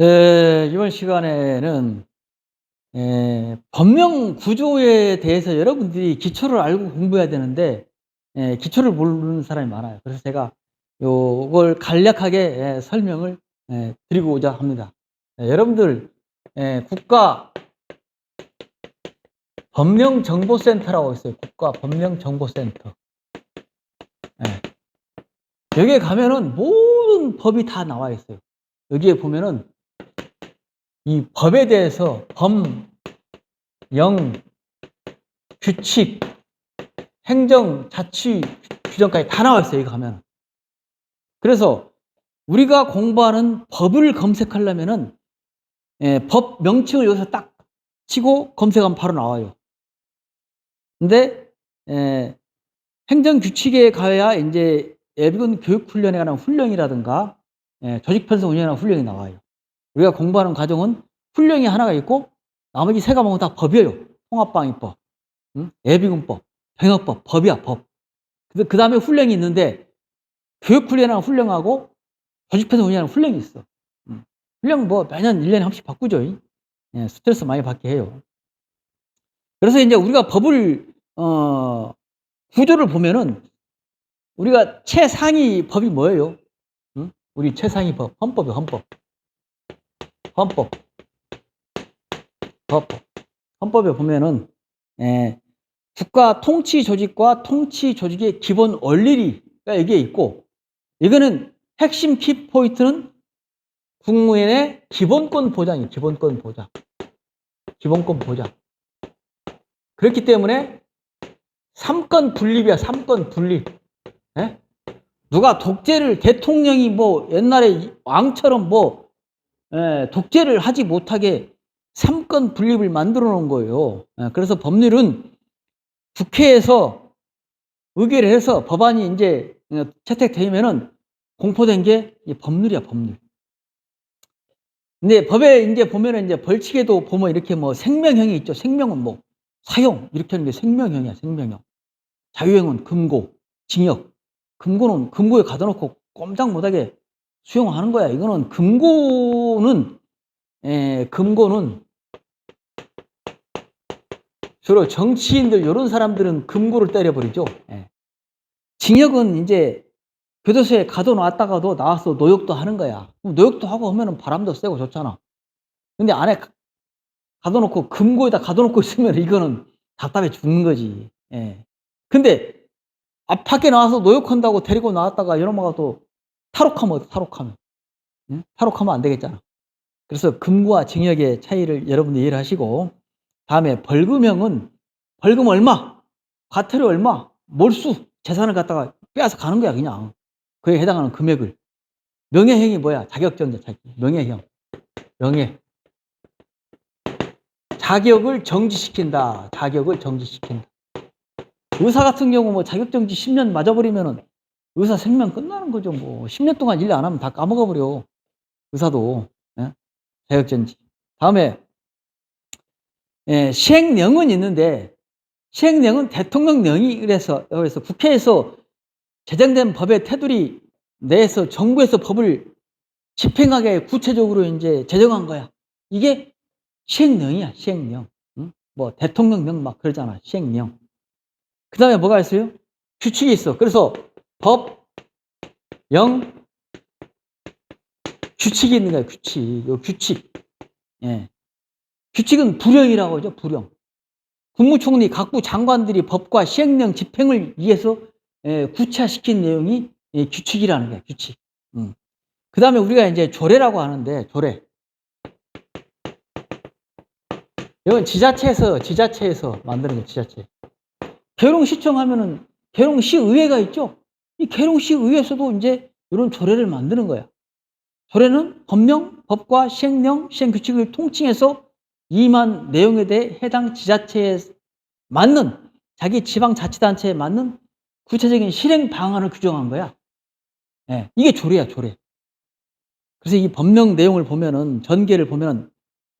네, 이번 시간에는 에, 법령 구조에 대해서 여러분들이 기초를 알고 공부해야 되는데 에, 기초를 모르는 사람이 많아요. 그래서 제가 요걸 간략하게 에, 설명을 에, 드리고자 합니다. 에, 여러분들 에, 국가 법령정보센터라고 있어요. 국가 법령정보센터. 예. 여기에 가면은 모든 법이 다 나와 있어요. 여기에 보면은 이 법에 대해서 범, 영, 규칙, 행정, 자치 규정까지 다 나와 있어요. 여기 가면. 그래서 우리가 공부하는 법을 검색하려면은 예, 법 명칭을 여기서 딱 치고 검색하면 바로 나와요. 근데 예, 행정 규칙에 가야 이제 예비군 교육 훈련에 관한 훈령이라든가 예, 조직 편성 운영에 관한 훈령이 나와요. 우리가 공부하는 과정은 훈령이 하나가 있고 나머지 세 과목은 다 법이에요. 통합방위법, 응? 예비군법, 병역법, 법이야 법. 그 다음에 훈령이 있는데 교육 훈련하는 훈령하고 조직 편성 운영하는 훈령이 있어. 응. 훈령 뭐 매년 1년에 한 번씩 바꾸죠. 예, 스트레스 많이 받게 해요. 그래서 이제 우리가 법을 어, 구조를 보면은 우리가 최상위 법이 뭐예요? 응? 우리 최상위 법, 헌법이 헌법. 헌법. 헌법. 헌법에 보면은 에, 국가 통치 조직과 통치 조직의 기본 원리가 여기에 있고 이거는 핵심 키 포인트는 국무회의 기본권 보장이에요. 기본권 보장. 기본권 보장. 그렇기 때문에 삼권 분립이야. 삼권 분립. 에? 누가 독재를 대통령이 뭐 옛날에 왕처럼 뭐 에, 독재를 하지 못하게 삼권 분립을 만들어 놓은 거예요. 에, 그래서 법률은 국회에서 의결을 해서 법안이 이제 채택되면은 공포된 게 법률이야, 법률. 근데 법에 이제 보면은 이제 벌칙에도 보면 이렇게 뭐 생명형이 있죠. 생명은 뭐 사형 이렇게 하는 게 생명형이야, 생명형. 자유형은 금고, 징역. 금고는 금고에 가둬놓고 꼼짝 못하게 수용하는 거야. 이거는 금고는 에, 금고는 주로 정치인들 이런 사람들은 금고를 때려버리죠. 예. 징역은 이제 교도소에 가둬놨다가도 나와서 노역도 하는 거야. 노역도 하고 하면은 바람도 세고 좋잖아. 근데 안에 가둬놓고 금고에다 가둬놓고 있으면 이거는 답답해 죽는 거지. 예. 근데 앞 밖에 나와서 노역한다고 데리고 나왔다가 이놈아가 또 탈옥하면 탈옥하면. 응? 탈옥하면 안 되겠잖아. 그래서 금과 징역의 차이를 여러분들 이해를 하시고 다음에 벌금형은 벌금 얼마, 과태료 얼마, 몰수 재산을 갖다가 빼앗아 가는 거야 그냥. 그에 해당하는 금액을. 명예형이 뭐야? 자격정지 자기. 명예형. 명예. 자격을 정지시킨다. 자격을 정지시킨다. 의사 같은 경우 뭐 자격정지 10년 맞아버리면은 의사 생명 끝나는 거죠. 뭐 10년 동안 일 안 하면 다 까먹어 버려. 의사도 예? 자격정지. 다음에 예, 시행령은 있는데 시행령은 대통령령이 그래서 그래서 국회에서 제정된 법의 테두리 내에서 정부에서 법을 집행하게 구체적으로 이제 제정한 거야. 이게 시행령이야, 시행령. 응? 뭐 대통령령 막 그러잖아, 시행령. 그 다음에 뭐가 있어요? 규칙이 있어. 그래서 법, 영, 규칙이 있는 거야, 규칙. 요 규칙. 예. 규칙은 불령이라고 하죠, 불령. 국무총리, 각부 장관들이 법과 시행령 집행을 위해서 예, 구체화시킨 내용이 예, 규칙이라는 거야, 규칙. 음. 그 다음에 우리가 이제 조례라고 하는데, 조례. 이건 지자체에서, 지자체에서 만드는 거 지자체. 계룡시청 하면은 계룡시의회가 있죠. 이 계룡시의회에서도 이제 이런 조례를 만드는 거야. 조례는 법령, 법과 시행령, 시행규칙을 통칭해서 이만 내용에 대해 해당 지자체에 맞는 자기 지방자치단체에 맞는 구체적인 실행 방안을 규정한 거야. 네, 이게 조례야, 조례. 그래서 이 법령 내용을 보면은 전개를 보면은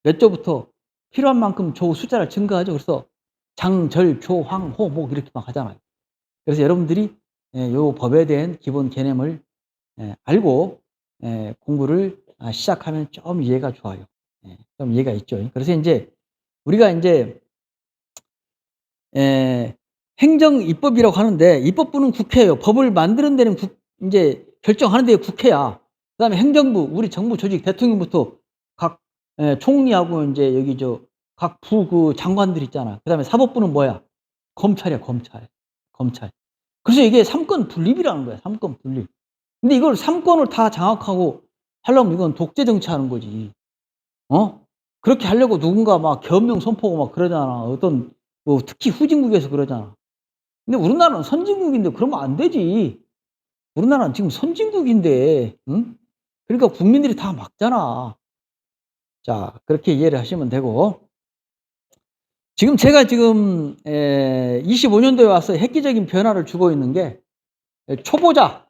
몇 조부터 필요한 만큼 조 숫자를 증가하죠. 그래서 장, 절, 조, 황, 호, 목 이렇게 막 하잖아요. 그래서 여러분들이 이 예, 법에 대한 기본 개념을 예, 알고 예, 공부를 아, 시작하면 좀 이해가 좋아요. 예, 좀 이해가 있죠. 그래서 이제 우리가 이제 에, 행정 입법이라고 하는데 입법부는 국회예요. 법을 만드는 데는 국, 이제 결정하는 데 국회야. 그다음에 행정부, 우리 정부 조직 대통령부터 각 에, 총리하고 이제 여기 저 각 부 그 장관들 있잖아. 그다음에 사법부는 뭐야? 검찰이야, 검찰. 검찰. 그래서 이게 삼권 분립이라는 거야. 삼권 분립. 근데 이걸 삼권을 다 장악하고 하려면 이건 독재 정치하는 거지. 어? 그렇게 하려고 누군가 막 겸명 선포고 막 그러잖아. 어떤 뭐 특히 후진국에서 그러잖아. 근데 우리나라는 선진국인데 그러면 안 되지. 우리나라는 지금 선진국인데, 응? 그러니까 국민들이 다 막잖아. 자, 그렇게 이해를 하시면 되고. 지금 제가 지금 에, 25년도에 와서 획기적인 변화를 주고 있는 게 에, 초보자,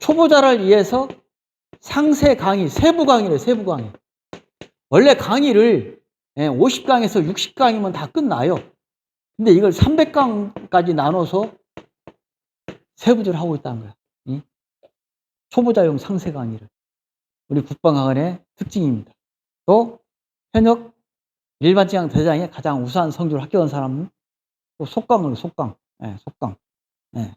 초보자를 위해서 상세 강의, 세부 강의래, 세부 강의. 원래 강의를 50강에서 60강이면 다 끝나요. 근데 이걸 300강까지 나눠서 세부적으로 하고 있다는 거야. 응? 초보자용 상세 강의를. 우리 국방학원의 특징입니다. 또 현역 일반 직장 대장에 가장 우수한 성적을 합격한 사람은 또 속강을 속강, 예, 속강. 예.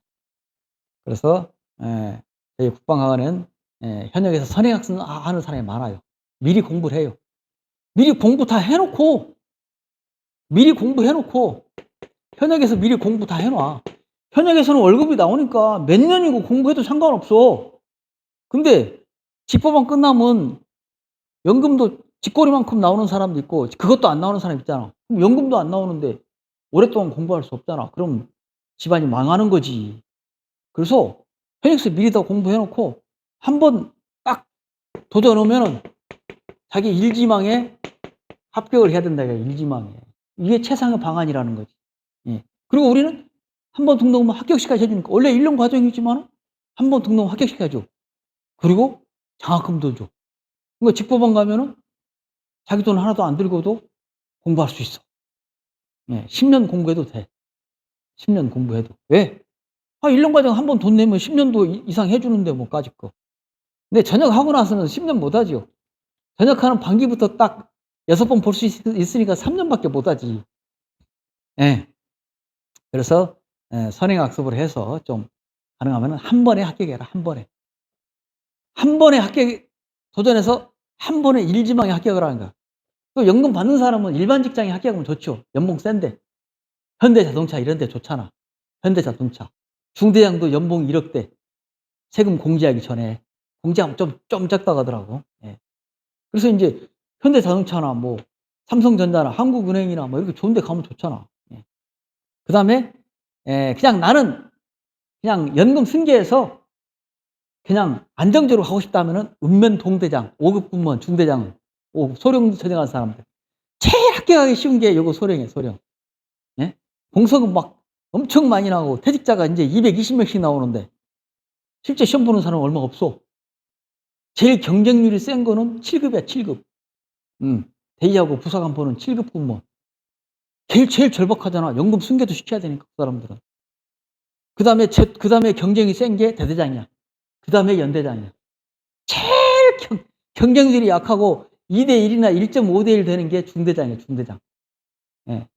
그래서 예, 저희 국방학원은 예, 현역에서 선행학습 하는 사람이 많아요. 미리 공부를 해요. 미리 공부 다 해놓고 미리 공부해놓고 현역에서 미리 공부 다 해놔. 현역에서는 월급이 나오니까 몇 년이고 공부해도 상관없어. 근데 집법만 끝나면 연금도 뒷거리만큼 나오는 사람도 있고 그것도 안 나오는 사람 있잖아. 그럼 연금도 안 나오는데 오랫동안 공부할 수 없잖아. 그럼 집안이 망하는 거지. 그래서 현역에서 미리 다 공부해놓고 한 번 딱 도전하면은 자기 일지망에 합격을 해야 된다. 일지망에. 이게 최상의 방안이라는 거지. 예. 그리고 우리는 한 번 등록하면 합격시까지 해주니까 원래 1년 과정이지만 한 번 등록 합격시켜줘. 그리고 장학금도 줘. 그러니까 직법원 가면은 자기 돈 하나도 안 들고도 공부할 수 있어. 예. 10년 공부해도 돼. 10년 공부해도. 왜? 아, 1년 과정 한 번 돈 내면 10년도 이상 해주는데 뭐까지 거. 근데 전역하고 나서는 10년 못 하죠. 전역하는 반기부터 딱 여섯 번볼 수 있으니까 3년밖에 못 하지. 예. 그래서 예, 선행학습을 해서 좀 가능하면 한 번에 합격해라. 한 번에. 한 번에 합격 도전해서 한 번에 일지망에 합격을 하는 거야. 또 연금 받는 사람은 일반 직장에 합격하면 좋죠. 연봉 센데. 현대자동차 이런 데 좋잖아. 현대자동차. 중대장도 연봉 1억대. 세금 공제하기 전에. 공제하면 좀, 좀 적다고 하더라고. 예. 그래서 이제 현대자동차나 뭐 삼성전자나 한국은행이나 뭐 이렇게 좋은 데 가면 좋잖아. 예. 그 다음에 그냥 나는 그냥 연금 승계해서 그냥 안정적으로 하고 싶다면은 읍면 동대장, 5급 군무원, 중대장, 소령 전형한 사람들. 제일 합격하기 쉬운 게 요거 소령이에요, 소령. 예? 공석은 막 엄청 많이 나오고 퇴직자가 이제 220명씩 나오는데 실제 시험 보는 사람은 얼마 없어. 제일 경쟁률이 센 거는 7급이야, 7급. 음, 대의하고 부사관보는 7급 군무원. 제일, 제일 절박하잖아. 연금 승계도 시켜야 되니까, 그 사람들은. 그 다음에, 그 다음에 경쟁이 센 게 대대장이야. 그 다음에 연대장이야. 제일 경, 경쟁률이 약하고 2대1이나 1.5대1 되는 게 중대장이야, 중대장. 예.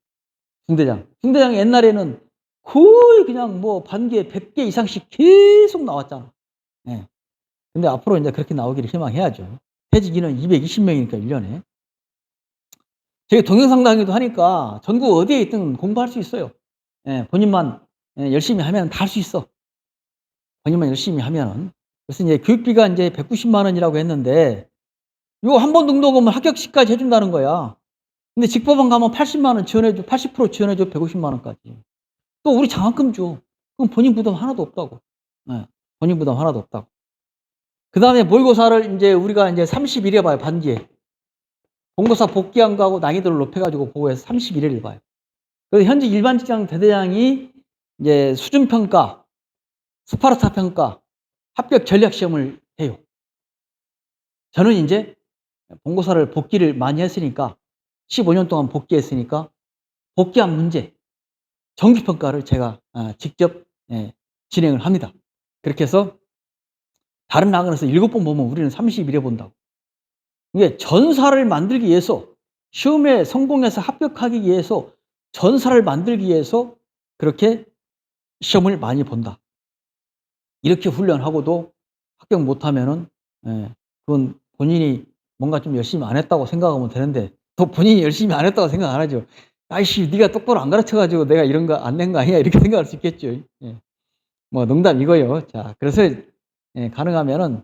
중대장. 중대장 옛날에는 거의 그냥 뭐 반개 100개 이상씩 계속 나왔잖아. 예. 근데 앞으로 이제 그렇게 나오기를 희망해야죠. 퇴직인은 220명이니까 1년에. 저희 동영상 강의도 하니까 전국 어디에 있든 공부할 수 있어요. 예, 본인만 예, 열심히 하면 다 할 수 있어. 본인만 열심히 하면은. 그래서 이제 교육비가 이제 190만 원이라고 했는데, 이거 한 번 등록하면 합격시까지 해준다는 거야. 근데 직법원 가면 80만 원 지원해줘, 80% 지원해줘, 150만 원까지. 또 우리 장학금 줘. 그럼 본인 부담 하나도 없다고. 예, 본인 부담 하나도 없다고. 그 다음에 모의고사를 이제 우리가 이제 30일 해봐요, 반기에. 본고사 복귀한 거하고 난이도를 높여가지고 보고해서 31회를 봐요. 그래서 현재 일반 직장 대대장이 이제 수준평가, 스파르타 평가, 합격 전략 시험을 해요. 저는 이제 본고사를 복귀를 많이 했으니까 15년 동안 복귀했으니까 복귀한 문제, 정기 평가를 제가 아, 직접 예, 진행을 합니다. 그렇게 해서 다른 학원에서 7번 보면 우리는 31회 본다고. 이게 전사를 만들기 위해서 시험에 성공해서 합격하기 위해서 전사를 만들기 위해서 그렇게 시험을 많이 본다. 이렇게 훈련하고도 합격 못하면은 예, 그건 본인이 뭔가 좀 열심히 안 했다고 생각하면 되는데 또 본인이 열심히 안 했다고 생각 안 하죠. 아이씨, 네가 똑바로 안 가르쳐가지고 내가 이런 거 안 낸 거 아니야 이렇게 생각할 수 있겠죠. 예. 뭐 농담 이거요. 자, 그래서 예, 가능하면은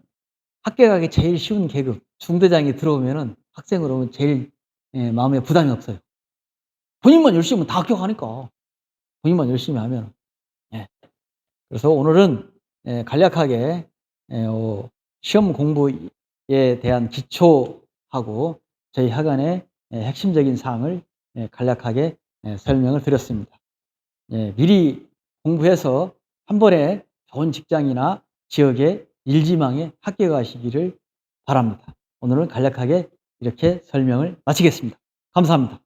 합격하기 제일 쉬운 계급 중대장이 들어오면은 학생으로 제일 예, 마음에 부담이 없어요. 본인만 열심히 하면 다 합격하니까 본인만 열심히 하면. 예. 그래서 오늘은 예, 간략하게 예, 어, 시험 공부에 대한 기초하고 저희 학원의 예, 핵심적인 사항을 예, 간략하게 예, 설명을 드렸습니다. 예, 미리 공부해서 한 번에 좋은 직장이나 지역의 일지망에 합격하시기를 바랍니다. 오늘은 간략하게 이렇게 설명을 마치겠습니다. 감사합니다.